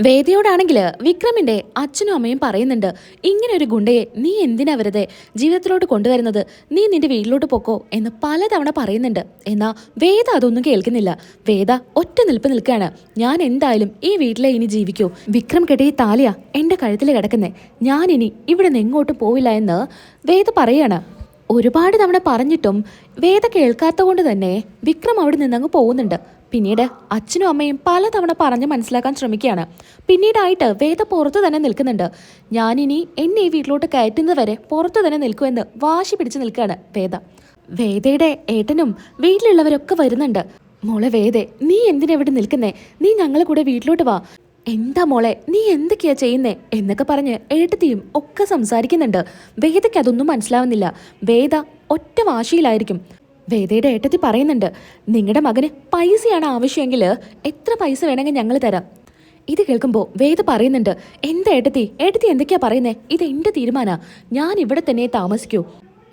വേദിയോടാണെങ്കിൽ വിക്രമിന്റെ അച്ഛനും അമ്മയും പറയുന്നുണ്ട് ഇങ്ങനെ ഒരു ഗുണ്ടയെ നീ എന്തിനാ വെറുതെ ജീവിതത്തിലോട്ട് കൊണ്ടുവരുന്നത്? നീ നിന്റെ വീട്ടിലോട്ട് പൊക്കോ എന്ന് പലതവണ പറയുന്നുണ്ട്. എന്നാ വേദ അതൊന്നും കേൾക്കുന്നില്ല. വേദ ഒറ്റ നിൽപ്പ് നിൽക്കുകയാണ്. ഞാൻ എന്തായാലും ഈ വീട്ടിലെ ഇനി ജീവിക്കൂ. വിക്രം കെട്ടിയ താലിയ എന്റെ കഴുത്തിൽ കിടക്കുന്നേ. ഞാൻ ഇനി ഇവിടെ നിന്ന് എങ്ങോട്ടും പോവില്ല എന്ന് വേദ പറയാണ് ഒരുപാട് തവണ പറഞ്ഞിട്ടും വേദ കേൾക്കാത്ത കൊണ്ട് തന്നെ വിക്രം അവിടെ നിന്നങ്ങ് പോകുന്നുണ്ട്. പിന്നീട് അച്ഛനും അമ്മയും പലതവണ പറഞ്ഞ് മനസ്സിലാക്കാൻ ശ്രമിക്കുകയാണ്. പിന്നീടായിട്ട് വേദ പുറത്ത് തന്നെ നിൽക്കുന്നുണ്ട്. ഞാനിനി എന്നെ ഈ വീട്ടിലോട്ട് കയറ്റുന്നത് വരെ പുറത്തു തന്നെ നിൽക്കുമെന്ന് വാശി പിടിച്ച് നിൽക്കുകയാണ് വേദ. വേദയുടെ ഏട്ടനും വീട്ടിലുള്ളവരൊക്കെ വരുന്നുണ്ട്. മോളെ വേദേ നീ എന്തിനാ ഇവിടെ നിൽക്കുന്നേ? നീ ഞങ്ങളെ കൂടെ വീട്ടിലോട്ട് വാ. എന്താ മോളെ നീ എന്തൊക്കെയാ ചെയ്യുന്നേ? എന്നൊക്കെ പറഞ്ഞ് ഏട്ടത്തിയും ഒക്കെ സംസാരിക്കുന്നുണ്ട്. വേദയ്ക്ക് അതൊന്നും മനസ്സിലാവുന്നില്ല. വേദ ഒറ്റ വാശിയിലായിരിക്കും. വേദയുടെ ഏട്ടത്തി പറയുന്നുണ്ട് നിങ്ങളുടെ മകന് പൈസയാണ് ആവശ്യമെങ്കിൽ എത്ര പൈസ വേണമെങ്കിൽ ഞങ്ങൾ തരാം. ഇത് കേൾക്കുമ്പോൾ വേദ പറയുന്നുണ്ട് എന്താ ഏട്ടത്തി? ഏട്ടത്തി എന്തൊക്കെയാ പറയുന്നേ? ഇത് എന്റെ തീരുമാനാ. ഞാൻ ഇവിടെ തന്നെ താമസിക്കൂ.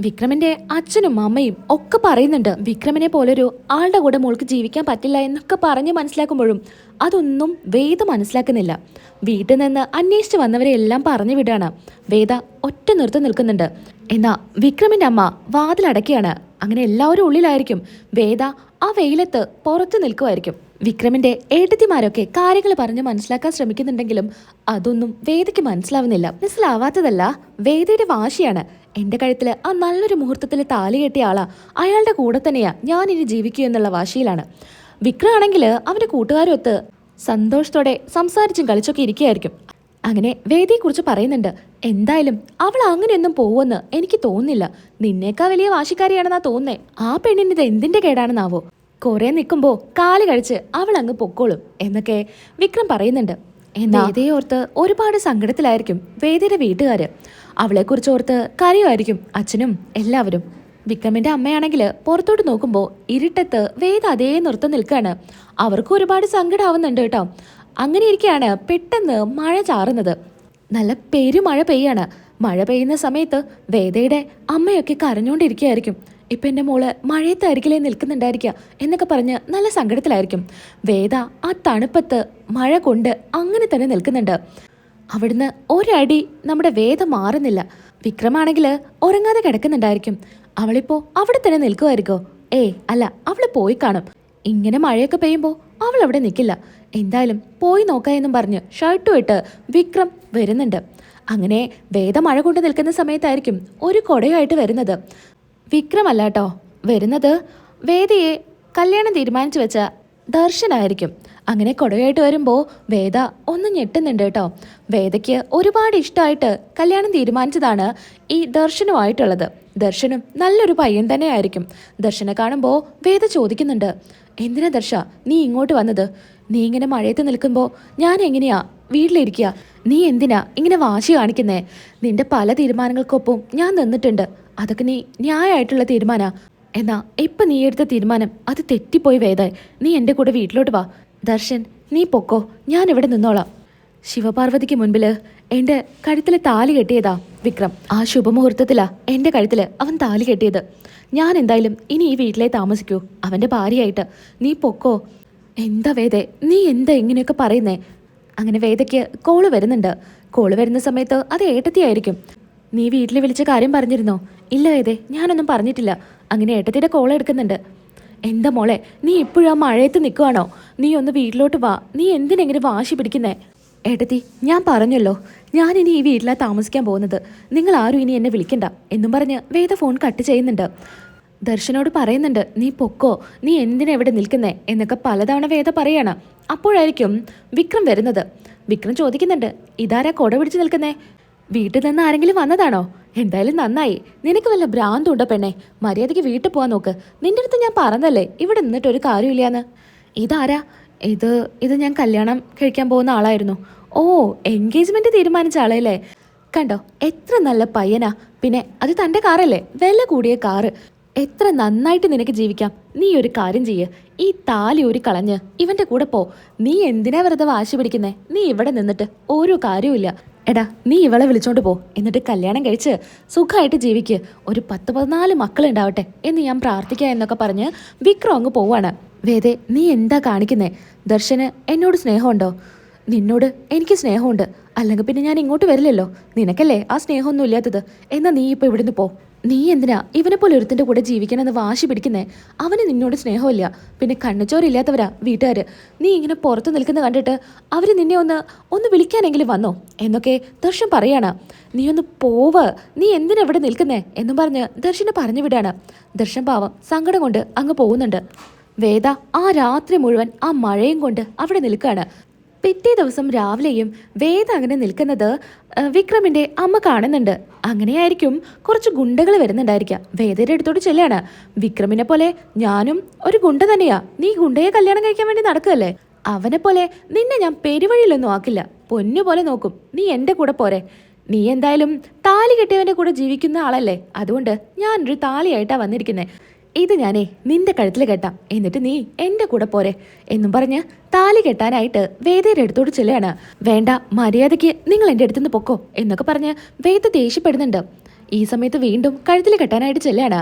വിക്രമിന്റെ അച്ഛനും അമ്മയും ഒക്കെ പറയുന്നുണ്ട് വിക്രമിനെ പോലൊരു ആളുടെ കൂടെ മോൾക്ക് ജീവിക്കാൻ പറ്റില്ല എന്നൊക്കെ പറഞ്ഞ് മനസ്സിലാക്കുമ്പോഴും അതൊന്നും വേദ മനസ്സിലാക്കുന്നില്ല. വീട്ടിൽ നിന്ന് അന്വേഷിച്ച് വന്നവരെ എല്ലാം പറഞ്ഞു വിടുകയാണ്. വേദ ഒറ്റ നിർത്തി നിൽക്കുന്നുണ്ട്. എന്നാ വിക്രമിന്റെ അമ്മ വാതിലടക്കുകയാണ് അങ്ങനെ എല്ലാവരും ഉള്ളിലായിരിക്കും. വേദ ആ വെയിലത്ത് പുറത്ത് നിൽക്കുമായിരിക്കും. വിക്രമിന്റെ ഏട്ടത്തിമാരൊക്കെ കാര്യങ്ങൾ പറഞ്ഞ് മനസ്സിലാക്കാൻ ശ്രമിക്കുന്നുണ്ടെങ്കിലും അതൊന്നും വേദയ്ക്ക് മനസ്സിലാവുന്നില്ല. മനസ്സിലാവാത്തതല്ല വേദയുടെ വാശിയാണ്. എന്റെ കഴുത്തിൽ ആ നല്ലൊരു മുഹൂർത്തത്തിൽ താലി കെട്ടിയ ആളാ. അയാളുടെ കൂടെ തന്നെയാ ഞാൻ ഇനി ജീവിക്കൂ എന്നുള്ള വാശിയിലാണ്. വിക്രം ആണെങ്കിൽ അവന്റെ കൂട്ടുകാരൊത്ത് സന്തോഷത്തോടെ സംസാരിച്ചും കളിച്ചൊക്കെ ഇരിക്കുകയായിരിക്കും. അങ്ങനെ വേദിയെക്കുറിച്ച് പറയുന്നുണ്ട്. എന്തായാലും അവൾ അങ്ങനെയൊന്നും പോവെന്ന് എനിക്ക് തോന്നുന്നില്ല. നിന്നേക്കാ വലിയ വാശിക്കാരിയാണെന്നാ തോന്നേ ആ പെണ്ണിന് ഇത് എന്തിന്റെ കേടാണെന്നാവോ? കുറെ നിൽക്കുമ്പോ കാൽ കഴിച്ച് അവൾ അങ്ങ് പൊക്കോളും എന്നൊക്കെ വിക്രം പറയുന്നുണ്ട്. വേദയെ ഓർത്ത് ഒരുപാട് സങ്കടത്തിലായിരിക്കും വേദിയുടെ വീട്ടുകാര്. അവളെക്കുറിച്ച് ഓർത്ത് കരയുമായിരിക്കും അച്ഛനും എല്ലാവരും. വിക്രമിന്റെ അമ്മയാണെങ്കിൽ പുറത്തോട്ട് നോക്കുമ്പോൾ ഇരുട്ടത്ത് വേദ അതേ നൃത്തം നിൽക്കാണ്. അവർക്ക് ഒരുപാട് സങ്കടമാവുന്നുണ്ട് കേട്ടോ. അങ്ങനെ ഇരിക്കുകയാണ് പെട്ടെന്ന് മഴ ചാറുന്നത്. നല്ല പെരുമഴ പെയ്യാണ്. മഴ പെയ്യുന്ന സമയത്ത് വേദയുടെ അമ്മയൊക്കെ കരഞ്ഞുകൊണ്ടിരിക്കുകയായിരിക്കും ഇപ്പം എന്റെ മോൾ മഴയത്തായിരിക്കില്ലേ നിൽക്കുന്നുണ്ടായിരിക്കുക എന്നൊക്കെ പറഞ്ഞ് നല്ല സങ്കടത്തിലായിരിക്കും. വേദ ആ തണുപ്പത്ത് മഴ കൊണ്ട് അങ്ങനെ തന്നെ നിൽക്കുന്നുണ്ട്. അവിടുന്ന് ഒരടി നമ്മുടെ വേദ മാറുന്നില്ല. വിക്രമാണെങ്കിൽ ഉറങ്ങാതെ കിടക്കുന്നുണ്ടായിരിക്കും. അവളിപ്പോ അവിടെ തന്നെ നിൽക്കുമായിരിക്കോ ഏയ് അല്ല അവൾ പോയി കാണും. ഇങ്ങനെ മഴയൊക്കെ പെയ്യുമ്പോൾ അവൾ അവിടെ നിൽക്കില്ല എന്തായാലും പോയി നോക്കാമെന്നും പറഞ്ഞ് ഷർട്ടും ഇട്ട് വിക്രം വരുന്നുണ്ട്. അങ്ങനെ വേദ മഴ കൊണ്ട് നിൽക്കുന്ന സമയത്തായിരിക്കും ഒരു കൊടയുമായിട്ട് വരുന്നത്. വിക്രമല്ല കേട്ടോ വരുന്നത് വേദയെ കല്യാണം തീരുമാനിച്ചു വെച്ച ദർശനായിരിക്കും. അങ്ങനെ കൊടയായിട്ട് വരുമ്പോൾ വേദ ഒന്ന് ഞെട്ടുന്നുണ്ട് കേട്ടോ. വേദയ്ക്ക് ഒരുപാട് ഇഷ്ടമായിട്ട് കല്യാണം തീരുമാനിച്ചതാണ് ഈ ദർശനുമായിട്ടുള്ളത്. ദർശനും നല്ലൊരു പയ്യൻ തന്നെയായിരിക്കും. ദർശനെ കാണുമ്പോൾ വേദ ചോദിക്കുന്നുണ്ട് എന്തിനാ ദർശ നീ ഇങ്ങോട്ട് വന്നത്? നീ ഇങ്ങനെ മഴയത്ത് നിൽക്കുമ്പോൾ ഞാൻ എങ്ങനെയാ? വീട്ടിലിരിക്കുക നീ എന്തിനാ ഇങ്ങനെ വാശി കാണിക്കുന്നേ? നിന്റെ പല തീരുമാനങ്ങൾക്കൊപ്പം ഞാൻ നിന്നിട്ടുണ്ട്. അതൊക്കെ നീ ന്യായമായിട്ടുള്ള തീരുമാനാ. എന്നാ ഇപ്പൊ നീ എടുത്ത തീരുമാനം അത് തെറ്റിപ്പോയി വേദ. നീ എന്റെ കൂടെ വീട്ടിലോട്ട് വാ. ദർശൻ നീ പൊക്കോ. ഞാൻ ഇവിടെ നിന്നോളാം. ശിവപാർവതിക്ക് മുൻപിൽ എന്റെ കഴുത്തിൽ താലി കെട്ടിയതാ വിക്രം. ആ ശുഭമുഹൂർത്തത്തിലാ എന്റെ കഴുത്തിൽ അവൻ താലി കെട്ടിയത്. ഞാൻ എന്തായാലും ഇനി ഈ വീട്ടിലേ താമസിക്കൂ. അവന്റെ ഭാര്യയായിട്ട്. നീ പൊക്കോ. എന്താ വേദേ? നീ എന്താ ഇങ്ങനെയൊക്കെ പറയുന്നേ? അങ്ങനെ വേദയ്ക്ക് കോൾ വരുന്നുണ്ട്. കോൾ വരുന്ന സമയത്ത് അത് ഏട്ടത്തിയായിരിക്കും. നീ വീട്ടിൽ വിളിച്ച കാര്യം പറഞ്ഞിരുന്നോ? ഇല്ല വേദേ ഞാനൊന്നും പറഞ്ഞിട്ടില്ല. അങ്ങനെ ഏട്ടത്തിയുടെ കോൾ എടുക്കുന്നുണ്ട്. എന്താ മോളെ നീ ഇപ്പോഴും ആ മഴയത്ത് നിൽക്കുവാണോ? നീ ഒന്ന് വീട്ടിലോട്ട് വാ. നീ എന്തിനെങ്ങനെ വാശി പിടിക്കുന്നേ? ഏട്ടത്തി ഞാൻ പറഞ്ഞല്ലോ. ഞാൻ ഇനി ഈ വീട്ടിലാണ് താമസിക്കാൻ പോകുന്നത്. നിങ്ങൾ ആരും ഇനി എന്നെ വിളിക്കണ്ട എന്നും പറഞ്ഞ് വേദ ഫോൺ കട്ട് ചെയ്യുന്നുണ്ട്. ദർശനോട് പറയുന്നുണ്ട് നീ പൊക്കോ? നീ എന്തിനാ ഇവിടെ നിൽക്കുന്നേ? എന്നൊക്കെ പലതവണ വേദ പറയാണ്. അപ്പോഴായിരിക്കും വിക്രം വരുന്നത്. വിക്രം ചോദിക്കുന്നുണ്ട് ഇതാരാ കൊട പിടിച്ച് നിൽക്കുന്നേ? വീട്ടിൽ നിന്ന് ആരെങ്കിലും വന്നതാണോ? എന്തായാലും നന്നായി. നിനക്ക് വല്ല ഭ്രാന്തുണ്ടോ പെണ്ണെ? മര്യാദയ്ക്ക് വീട്ടിൽ പോകാൻ നോക്ക്. നിന്റെ അടുത്ത് ഞാൻ പറഞ്ഞല്ലേ ഇവിടെ നിന്നിട്ട് ഒരു കാര്യമില്ലാന്ന്? ഇതാരാ? ഇത് ഇത് ഞാൻ കല്യാണം കഴിക്കാൻ പോകുന്ന ആളായിരുന്നു. ഓ എൻഗേജ്മെന്റ് തീരുമാനിച്ച ആളല്ലേ? കണ്ടോ എത്ര നല്ല പയ്യനാ. പിന്നെ അത് തന്റെ കാറല്ലേ? വില കൂടിയ കാറ്. എത്ര നന്നായിട്ട് നിനക്ക് ജീവിക്കാം? നീ ഒരു കാര്യം ചെയ്യ്. ഈ താലി ഒരു കളഞ്ഞ് ഇവന്റെ കൂടെ പോ. നീ എന്തിനാ വെറുതെ വാശി പിടിക്കുന്നേ? നീ ഇവിടെ നിന്നിട്ട് ഒരു കാര്യവുമില്ല എടാ നീ ഇവളെ വിളിച്ചോണ്ട് പോ. എന്നിട്ട് കല്യാണം കഴിച്ച് സുഖമായിട്ട് ജീവിക്ക്. ഒരു പത്ത് പതിനാല് മക്കളുണ്ടാവട്ടെ എന്ന് ഞാൻ പ്രാർത്ഥിക്കാം എന്നൊക്കെ പറഞ്ഞ് വിക്രം അങ്ങ് പോവാണ്. വേദേ നീ എന്താ കാണിക്കുന്നേ? ദർശന് എന്നോട് സ്നേഹമുണ്ടോ? നിന്നോട് എനിക്ക് സ്നേഹമുണ്ട്. അല്ലെങ്കിൽ പിന്നെ ഞാൻ ഇങ്ങോട്ട് വരില്ലല്ലോ. നിനക്കല്ലേ ആ സ്നേഹമൊന്നും ഇല്ലാത്തത്? എന്നാ നീ ഇപ്പോൾ ഇവിടുന്ന് പോ. നീ എന്തിനാ ഇവനെ പോലെ ഒരുത്തിന്റെ കൂടെ ജീവിക്കണമെന്ന് വാശി പിടിക്കുന്നേ? അവന് നിന്നോട് സ്നേഹമില്ല. പിന്നെ കണ്ണച്ചോരില്ലാത്തവരാ വീട്ടുകാര്. നീ ഇങ്ങനെ പുറത്ത് നിൽക്കുന്ന കണ്ടിട്ട് അവർ നിന്നെ ഒന്ന് ഒന്ന് വിളിക്കാനെങ്കിലും വന്നോ? എന്നൊക്കെ ദർശൻ പറയാണ്. നീ ഒന്ന് പോവ്. നീ എന്തിനാ ഇവിടെ നിൽക്കുന്നേ? എന്നും പറഞ്ഞ് ദർശനെ പറഞ്ഞു വിടാണ്. ദർശൻ പാവം സങ്കടം കൊണ്ട് അങ്ങ് പോകുന്നുണ്ട്. വേദ ആ രാത്രി മുഴുവൻ ആ മഴയും കൊണ്ട് അവിടെ നിൽക്കുകയാണ് പിറ്റേ ദിവസം രാവിലെയും വേദ അങ്ങനെ നിൽക്കുന്നത് വിക്രമിന്റെ അമ്മ കാണുന്നുണ്ട്. അങ്ങനെയായിരിക്കും കുറച്ച് ഗുണ്ടകൾ വരുന്നുണ്ടായിരിക്കാം വേദയുടെ അടുത്തോട്ട് ചെല്ലാണ്. വിക്രമിനെ പോലെ ഞാനും ഒരു ഗുണ്ട തന്നെയാ. നീ ഗുണ്ടയെ കല്യാണം കഴിക്കാൻ വേണ്ടി നടക്കുകയല്ലേ? അവനെ പോലെ നിന്നെ ഞാൻ പെരുവഴിയിലൊന്നും ആക്കില്ല. പൊന്നു പോലെ നോക്കും. നീ എന്റെ കൂടെ പോരെ. നീ എന്തായാലും താലി കെട്ടിയവന്റെ കൂടെ ജീവിക്കുന്ന ആളല്ലേ? അതുകൊണ്ട് ഞാനൊരു താലിയായിട്ടാ വന്നിരിക്കുന്നേ. ഇത് ഞാനേ നിന്റെ കഴുത്തിൽ കെട്ടാം. എന്നിട്ട് നീ എന്റെ കൂടെ പോരെ എന്നും പറഞ്ഞ് താലി കെട്ടാനായിട്ട് വേദയുടെ അടുത്തോട് ചെല്ലുകയാണ്. വേണ്ട മര്യാദയ്ക്ക് നിങ്ങൾ എന്റെ അടുത്തുനിന്ന് പൊക്കോ എന്നൊക്കെ പറഞ്ഞ് വേദ ദേഷ്യപ്പെടുന്നുണ്ട്. ഈ സമയത്ത് വീണ്ടും കഴുത്തിൽ കെട്ടാനായിട്ട് ചെല്ലാണ്.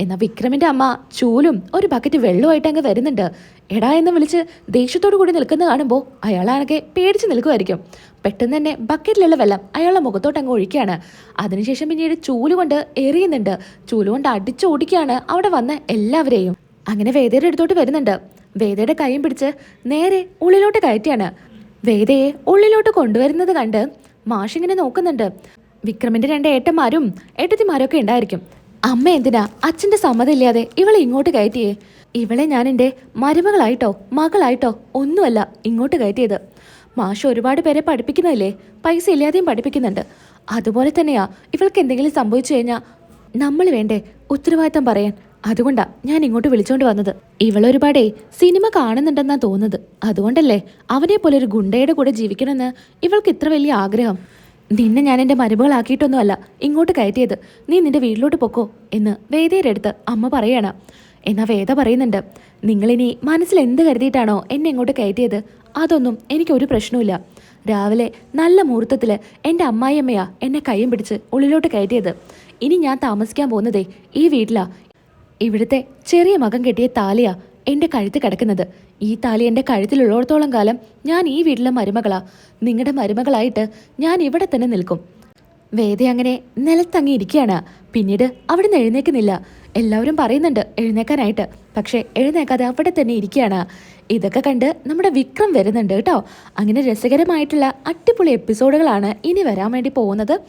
എന്നാൽ വിക്രമിന്റെ അമ്മ ചൂലും ഒരു ബക്കറ്റ് വെള്ളമായിട്ട് അങ്ങ് വരുന്നുണ്ട്. എടാ എന്ന് വിളിച്ച് ദേഷ്യത്തോടു കൂടി നിൽക്കുന്ന കാണുമ്പോൾ അയാളാണെങ്കിൽ പേടിച്ച് നിൽക്കുമായിരിക്കും പെട്ടെന്ന് തന്നെ ബക്കറ്റിലുള്ള വെള്ളം അയാളുടെ മുഖത്തോട്ട് അങ്ങ് ഒഴിക്കുകയാണ്. അതിനുശേഷം പിന്നീട് ചൂൽ കൊണ്ട് എറിയുന്നുണ്ട്. ചൂൽ കൊണ്ട് അടിച്ചോടിക്കുകയാണ് അവിടെ വന്ന എല്ലാവരെയും. അങ്ങനെ വേദയുടെ അടുത്തോട്ട് വരുന്നുണ്ട്. വേദയുടെ കൈയും പിടിച്ച് നേരെ ഉള്ളിലോട്ട് കയറ്റിയാണ്. വേദയെ ഉള്ളിലോട്ട് കൊണ്ടുവരുന്നത് കണ്ട് മാഷിങ്ങനെ നോക്കുന്നുണ്ട്. വിക്രമിന്റെ രണ്ട് ഏട്ടന്മാരും ഏട്ടത്തിമാരും ഒക്കെ ഉണ്ടായിരിക്കും. അമ്മ എന്തിനാ അച്ഛന്റെ സമ്മതമില്ലാതെ ഇവളെ ഇങ്ങോട്ട് കയറ്റിയേ? ഇവളെ ഞാൻ എന്റെ മരുമകളായിട്ടോ മകളായിട്ടോ ഒന്നുമല്ല ഇങ്ങോട്ട് കയറ്റിയത്. മാഷ് ഒരുപാട് പേരെ പഠിപ്പിക്കുന്നതല്ലേ? പൈസ ഇല്ലാതെയും പഠിപ്പിക്കുന്നുണ്ട്. അതുപോലെ തന്നെയാ ഇവൾക്ക് എന്തെങ്കിലും സംഭവിച്ചു കഴിഞ്ഞാൽ നമ്മൾ വേണ്ടേ ഉത്തരവാദിത്തം പറയാൻ? അതുകൊണ്ടാ ഞാൻ ഇങ്ങോട്ട് വിളിച്ചോണ്ട് വന്നത്. ഇവളൊരുപാടേ സിനിമ കാണുന്നുണ്ടെന്നാ തോന്നുന്നത്. അതുകൊണ്ടല്ലേ അവനെ പോലെ ഒരു ഗുണ്ടയുടെ കൂടെ ജീവിക്കണമെന്ന് ഇവൾക്ക് ഇത്ര വലിയ ആഗ്രഹം. നിന്നെ ഞാൻ എന്റെ മരുമകളാക്കിയിട്ടൊന്നുമല്ല ഇങ്ങോട്ട് കയറ്റിയത്. നീ നിന്റെ വീട്ടിലോട്ട് പൊക്കോ എന്ന് വേദയുടെ അടുത്ത് അമ്മ പറയണ. എന്നാ വേദ പറയുന്നുണ്ട്. നിങ്ങളിനി മനസ്സിൽ എന്ത് കരുതിയിട്ടാണോ എന്നെ ഇങ്ങോട്ട് കയറ്റിയത്? അതൊന്നും എനിക്കൊരു പ്രശ്നവുമില്ല. രാവിലെ നല്ല മുഹൂർത്തത്തിൽ എന്റെ അമ്മായിയമ്മയാ എന്നെ കയ്യും പിടിച്ച് ഉള്ളിലോട്ട് കയറ്റിയത്. ഇനി ഞാൻ താമസിക്കാൻ പോകുന്നതേ ഈ വീട്ടിലാ. ഇവിടുത്തെ ചെറിയ മകൻ കെട്ടിയ താലിയാ എന്റെ കഴുത്ത് കിടക്കുന്നത്. ഈ താലി എന്റെ കഴുത്തിലുള്ളിടത്തോളം കാലം ഞാൻ ഈ വീട്ടിലെ മരുമകളാ. നിങ്ങളുടെ മരുമകളായിട്ട് ഞാൻ ഇവിടെ തന്നെ നിൽക്കും. വേദ അങ്ങനെ നിലത്തങ്ങി ഇരിക്കുകയാണ്. പിന്നീട് അവിടെ നിന്ന് എഴുന്നേക്കുന്നില്ല. എല്ലാവരും പറയുന്നുണ്ട് എഴുന്നേക്കാനായിട്ട്. പക്ഷേ എഴുന്നേക്കാതെ അവിടെ തന്നെ ഇരിക്കുകയാണ്. ഇതൊക്കെ കണ്ട് നമ്മുടെ വിക്രം വരുന്നുണ്ട് കേട്ടോ. അങ്ങനെ രസകരമായിട്ടുള്ള അടിപൊളി എപ്പിസോഡുകളാണ് ഇനി വരാൻ വേണ്ടി പോകുന്നത്.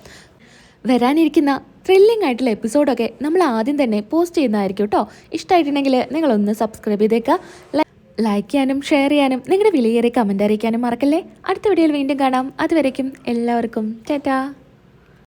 വരാനിരിക്കുന്ന ത്രില്ലിംഗ് ആയിട്ടുള്ള എപ്പിസോഡൊക്കെ നമ്മൾ ആദ്യം തന്നെ പോസ്റ്റ് ചെയ്യുന്നതായിരിക്കും കേട്ടോ ഇഷ്ടമായിട്ടുണ്ടെങ്കിൽ നിങ്ങളൊന്ന് സബ്സ്ക്രൈബ് ചെയ്തേക്കുക ലൈക്ക് ചെയ്യാനും ഷെയർ ചെയ്യാനും നിങ്ങളുടെ വിലയേറിയ കമന്റ് അറിയിക്കാനും മറക്കല്ലേ. അടുത്ത വീഡിയോയിൽ വീണ്ടും കാണാം. അതുവരേക്കും എല്ലാവർക്കും ടാറ്റാ.